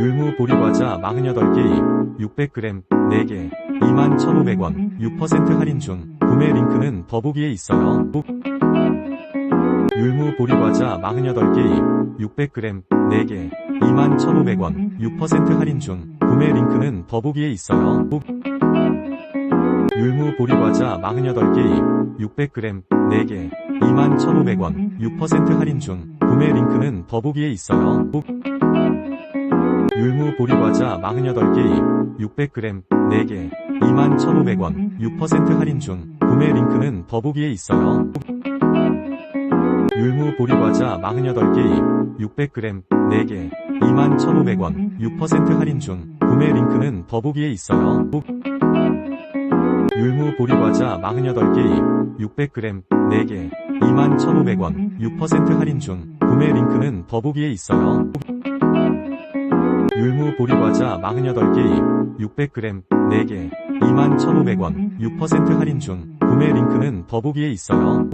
율무 보리과자 48개 600g 4개 21,500원 6% 할인 중 구매 링크는 더보기에 있어요. 율무 보리과자 48개 600g 4개 21,500원 6% 할인 중 구매 링크는 더보기에 있어요. 율무 보리과자 48개 600g 4개 21,500원 6% 할인 중 구매 링크는 더보기에 있어요. 율무 보리과자 48개 600g 4개 21,500원 6% 할인 중 구매 링크는 더보기에 있어요. 율무 보리과자 48개 600g 4개 21,500원 6% 할인 중 구매 링크는 더보기에 있어요. 율무 보리과자 48개 600g 4개 21,500원 6% 할인 중 구매 링크는 더보기에 있어요. 율무 보리과자 48개 600g 4개 21,500원 6% 할인 중 구매 링크는 더보기에 있어요.